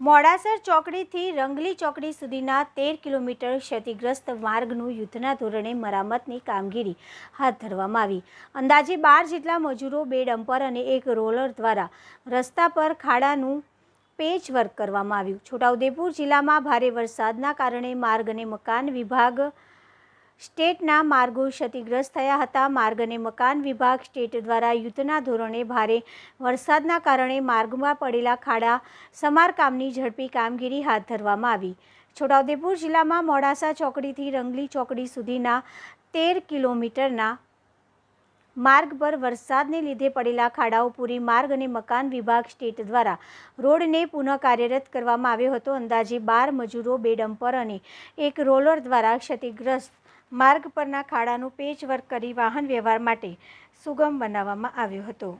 મોડાસર ચોકડીથી રંગલી ચોકડી સુધીના તેર કિલોમીટર ક્ષતિગ્રસ્ત માર્ગનું યુદ્ધના ધોરણે મરામતની કામગીરી હાથ ધરવામાં આવી. અંદાજે બાર જેટલા મજૂરો બે ડમ્પર અને એક રોલર દ્વારા રસ્તા પર ખાડાનું પેચ વર્ક કરવામાં આવ્યું. છોટાઉદેપુર જિલ્લામાં ભારે વરસાદના કારણે માર્ગ અને મકાન વિભાગ સ્ટેટના માર્ગો ક્ષતિગ્રસ્ત થયા હતા. માર્ગ અને મકાન વિભાગ સ્ટેટ દ્વારા યુદ્ધના ધોરણે ભારે વરસાદના કારણે માર્ગમાં પડેલા ખાડા, સમારકામની ઝડપી કામગીરી હાથ ધરવામાં આવી. છોટાઉદેપુર જિલ્લામાં મોડાસા ચોકડીથી રંગલી ચોકડી સુધીના તેર કિલોમીટરના માર્ગ પર વરસાદને લીધે પડેલા ખાડાઓ પૂરી માર્ગ અને મકાન વિભાગ સ્ટેટ દ્વારા રોડને પુનઃ કાર્યરત કરવામાં આવ્યો હતો. અંદાજે બાર મજૂરો, બે ડમ્પર અને એક રોલર દ્વારા ક્ષતિગ્રસ્ત માર્ગ પરના ખાડાનું પેચ વર્ક કરી વાહન વ્યવહાર માટે સુગમ બનાવવામાં આવ્યો હતો.